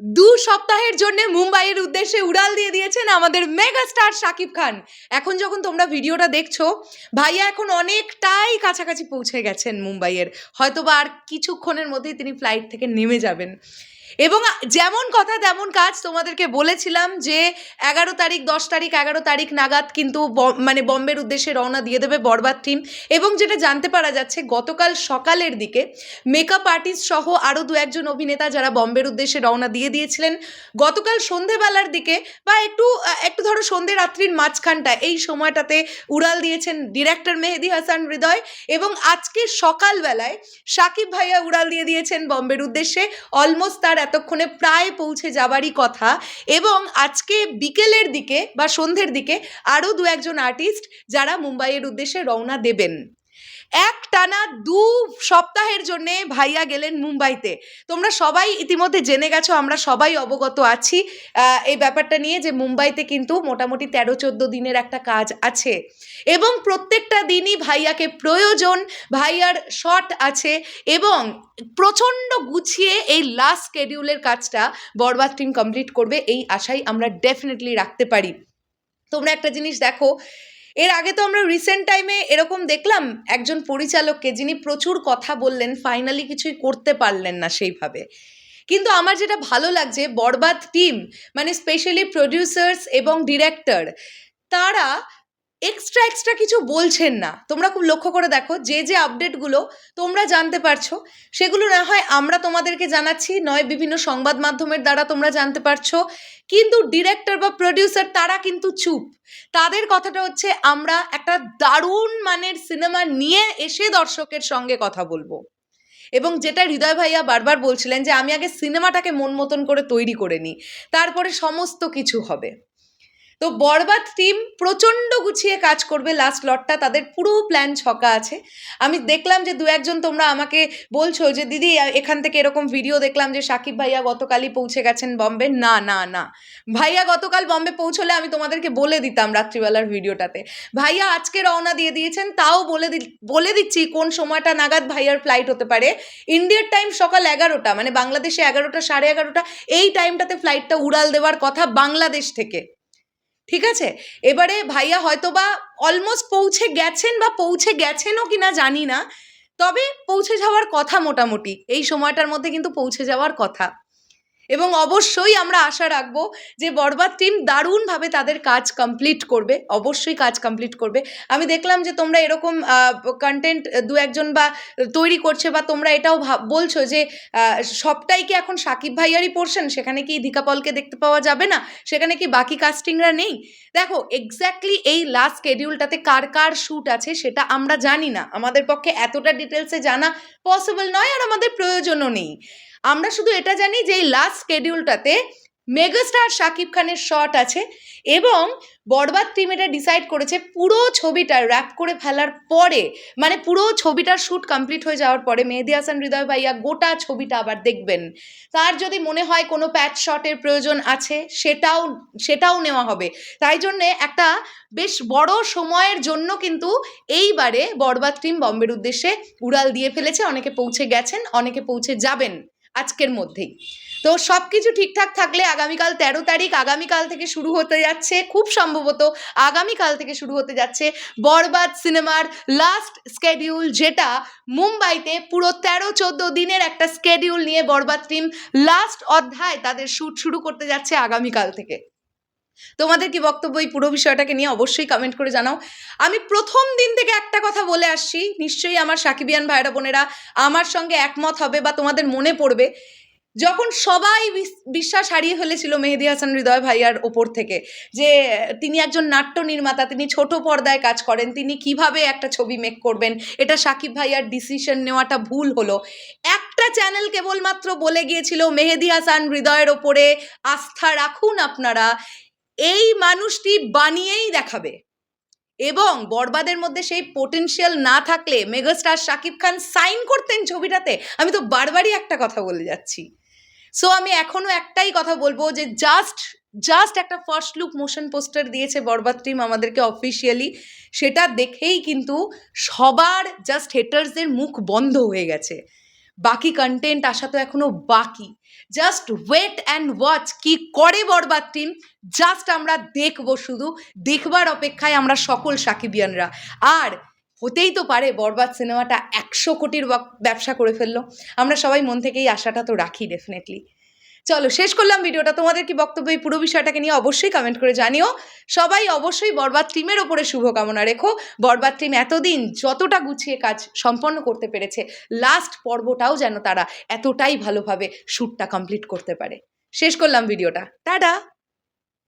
দু সপ্তাহের জন্য মুম্বাইয়ের উদ্দেশ্যে উড়াল দিয়ে দিয়েছেন আমাদের মেগা স্টার শাকিব খান। এখন যখন তোমরা ভিডিওটা দেখছ, ভাইয়া এখন অনেকটাই কাছাকাছি পৌঁছে গেছেন মুম্বাইয়ের। হয়তো বা আর কিছুক্ষণের মধ্যেই তিনি ফ্লাইট থেকে নেমে যাবেন। এবং যেমন কথা তেমন কাজ তোমাদেরকে বলেছিলাম যে এগারো তারিখ, দশ তারিখ, এগারো তারিখ নাগাদ কিন্তু মানে বম্বের উদ্দেশ্যে রওনা দিয়ে দেবে বরবাদ টিম এবং যেটা জানতে পারা যাচ্ছে, গতকাল সকালের দিকে মেকআপ আর্টিস্ট সহ আরও দু একজন অভিনেতা যারা বম্বের উদ্দেশ্যে রওনা দিয়ে দিয়েছিলেন। গতকাল সন্ধেবেলার দিকে বা একটু একটু ধরো সন্ধে রাত্রির মাঝখানটা, এই সময়টাতে উড়াল দিয়েছেন ডিরেক্টর মেহেদি হাসান হৃদয়। এবং আজকে সকালবেলায় সাকিব ভাইয়া উড়াল দিয়ে দিয়েছেন বম্বের উদ্দেশ্যে। অলমোস্ট তার এতক্ষণে প্রায় পৌঁছে যাবারই কথা। এবং আজকে বিকেলের দিকে বা সন্ধ্যের দিকে আরও দু একজন আর্টিস্ট যারা মুম্বাইয়ের উদ্দেশ্যে রওনা দেবেন। এক টানা দু সপ্তাহের জন্যে ভাইয়া গেলেন মুম্বাইতে। তোমরা সবাই ইতিমধ্যে জেনে গেছো, আমরা সবাই অবগত আছি এই ব্যাপারটা নিয়ে যে মুম্বাইতে কিন্তু মোটামুটি তেরো, চোদ্দ দিনের একটা কাজ আছে। এবং প্রত্যেকটা দিনই ভাইয়াকে প্রয়োজন, ভাইয়ার শট আছে এবং প্রচণ্ড গুছিয়ে এই লাস্ট স্কেডিউলের কাজটা বরবাদ টিম কমপ্লিট করবে, এই আশাই আমরা ডেফিনেটলি রাখতে পারি। তোমরা একটা জিনিস দেখো এর আগে তো আমরা রিসেন্ট টাইমে এরকম দেখলাম একজন পরিচালককে যিনি প্রচুর কথা বললেন ফাইনালি কিছুই করতে পারলেন না সেইভাবে। কিন্তু আমার যেটা ভালো লাগছে, বরবাদ টিম মানে স্পেশালি প্রডিউসার্স এবং ডিরেক্টর তারা এক্সট্রা এক্সট্রা কিছু বলছেন না। তোমরা খুব লক্ষ্য করে দেখো, যে যে আপডেটগুলো তোমরা জানতে পারছ, সেগুলো না হয় আমরা তোমাদেরকে জানাচ্ছি, নয় বিভিন্ন সংবাদ মাধ্যমের দ্বারা তোমরা জানতে পারছ, কিন্তু ডিরেক্টর বা প্রডিউসার তারা কিন্তু চুপ। তাদের কথাটা হচ্ছে, আমরা একটা দারুণ মানের সিনেমা নিয়ে এসে দর্শকের সঙ্গে কথা বলব। এবং যেটা হৃদয় ভাইয়া বারবার বলছিলেন যে, আমি আগে সিনেমাটাকে মন মতন করে তৈরি করে নিই, তারপরে সমস্ত কিছু হবে। তো বরবাদ টিম প্রচণ্ড গুছিয়ে কাজ করবে। লাস্ট লটটা তাদের পুরো প্ল্যান ছকা আছে। আমি দেখলাম যে দু একজন তোমরা আমাকে বলছো যে, দিদি এখান থেকে এরকম ভিডিও দেখলাম যে, সাকিব ভাইয়া গতকালই পৌঁছে গেছেন বম্বে। না না না। ভাইয়া গতকাল বম্বে পৌঁছলে আমি তোমাদেরকে বলে দিতাম রাত্রিবেলার ভিডিওটাতে ভাইয়া আজকে রওনা দিয়ে দিয়েছেন, তাও বলে দি, বলে দিচ্ছি কোন সময়টা নাগাদ ভাইয়ার ফ্লাইট হতে পারে। ইন্ডিয়ার টাইম সকাল এগারোটা মানে বাংলাদেশে এগারোটা, সাড়ে এগারোটা, এই টাইমটাতে ফ্লাইটটা উড়াল দেওয়ার কথা বাংলাদেশ থেকে। ঠিক আছে? এবারে ভাইয়া হয়তো বা অলমোস্ট পৌঁছে গেছেন বা পৌঁছে গেছেনও কিনা জানি না, তবে পৌঁছে যাওয়ার কথা মোটামুটি। এই সময়টার মধ্যে কিন্তু পৌঁছে যাওয়ার কথা। এবং অবশ্যই আমরা আশা রাখব যে বরবাদ টিম দারুণভাবে তাদের কাজ কমপ্লিট করবে, অবশ্যই কাজ কমপ্লিট করবে। আমি দেখলাম যে তোমরা এরকম কন্টেন্ট দু একজন বা তৈরি করছে বা তোমরা এটাও বলছো যে সবটাই কি এখন সাকিব ভাইয়ারই পোর্শন সেখানে কি দীকাপলকে দেখতে পাওয়া যাবে না? সেখানে কি বাকি কাস্টিংরা নেই? দেখো এক্স্যাক্টলি এই লাস্ট স্কেডিউলটাতে কার কার শ্যুট আছে সেটা আমরা জানি না। আমাদের পক্ষে এতটা ডিটেলসে জানা পসিবল নয় আর আমাদের প্রয়োজনও নেই। আমরা শুধু এটা জানি যে এই লাস্ট স্কেডিউলটাতে মেগাস্টার শাকিব খানের শট আছে এবং বরবাদ টিম এটা ডিসাইড করেছে পুরো ছবিটা র্যাপ করে ফেলার পরে মানে পুরো ছবিটার শ্যুট কমপ্লিট হয়ে যাওয়ার পরে মেহেদি হাসান, হৃদয় ভাইয়া গোটা ছবিটা আবার দেখবেন। তার যদি মনে হয় কোনো প্যাচ শটের প্রয়োজন আছে, সেটাও সেটাও নেওয়া হবে। তাই জন্যে একটা বেশ বড় সময়ের জন্য কিন্তু এইবারে বরবাদ টিম বম্বের উদ্দেশ্যে উড়াল দিয়ে ফেলেছে। অনেকে পৌঁছে গেছেন, অনেকে পৌঁছে যাবেন। আজকের মধ্যেই। তো সব কিছু ঠিকঠাক থাকলে আগামীকাল তেরো তারিখ, আগামীকাল থেকে শুরু হতে যাচ্ছে, খুব সম্ভবত আগামীকাল থেকে শুরু হতে যাচ্ছে বরবাদ সিনেমার লাস্ট স্কেডিউল যেটা মুম্বাইতে পুরো তেরো চোদ্দ দিনের একটা স্কেডিউল নিয়ে বরবাদ টিম লাস্ট অধ্যায় তাদের শ্যুট শুরু করতে যাচ্ছে আগামীকাল থেকে। তোমাদের কি বক্তব্য এই পুরো বিষয়টাকে নিয়ে অবশ্যই কমেন্ট করে জানাও। আমি প্রথম দিন থেকে একটা কথা বলে আসছি, নিশ্চয়ই আমার সাকিবিয়ান ভাইরা বোনেরা আমার সঙ্গে একমত হবে বা তোমাদের মনে পড়বে। যখন সবাই বিশ্বাস হারিয়ে ফেলেছিল মেহেদি হাসান হৃদয় ভাইয়ার ওপর থেকে যে, তিনি একজন নাট্য নির্মাতা, তিনি ছোট পর্দায় কাজ করেন, তিনি কীভাবে একটা ছবি মেক করবেন, এটা সাকিব ভাইয়ার ডিসিশন নেওয়াটা ভুল হলো। একটা চ্যানেল কেবলমাত্র বলে গিয়েছিল, মেহেদি হাসান হৃদয়ের ওপরে আস্থা রাখুন আপনারা। এই মানুষটি বানিয়েই দেখাবে। এবং বরবাদের মধ্যে সেই পোটেনশিয়াল না থাকলে মেগাস্টার শাকিব খান সাইন করতেন ছবিটাতে। আমি তো বারবারই একটা কথা বলে যাচ্ছি। সো আমি এখনও একটাই কথা বলব যে জাস্ট জাস্ট একটা ফার্স্ট লুক মোশন পোস্টার দিয়েছে বরবাদ টিম আমাদেরকে অফিসিয়ালি সেটা দেখেই কিন্তু সবার জাস্ট হেটার্সদের মুখ বন্ধ হয়ে গেছে। বাকি কন্টেন্ট আসা তো এখনও বাকি। জাস্ট ওয়েট অ্যান্ড ওয়াচ কি করে বরবাদ টিম জাস্ট আমরা দেখব শুধু। দেখবার অপেক্ষায় আমরা সকল সাকিবিয়ানরা। আর হতেই তো পারে বরবাদ সিনেমাটা একশো কোটির ব্যবসা করে ফেলল। আমরা সবাই মন থেকেই আশাটা তো রাখি ডেফিনেটলি চলো শেষ করলাম ভিডিওটা। তোমাদের কি বক্তব্য এই পুরো বিষয়টাকে নিয়ে অবশ্যই কমেন্ট করে জানিও। সবাই অবশ্যই বরবাদ টিমের ওপরে শুভকামনা রেখো। বরবাদ টিম এতদিন যতটা গুছিয়ে কাজ সম্পন্ন করতে পেরেছে লাস্ট পর্বটাও যেন তারা এতটাই ভালোভাবে শ্যুটটা কমপ্লিট করতে পারে। শেষ করলাম ভিডিওটা। টাটা!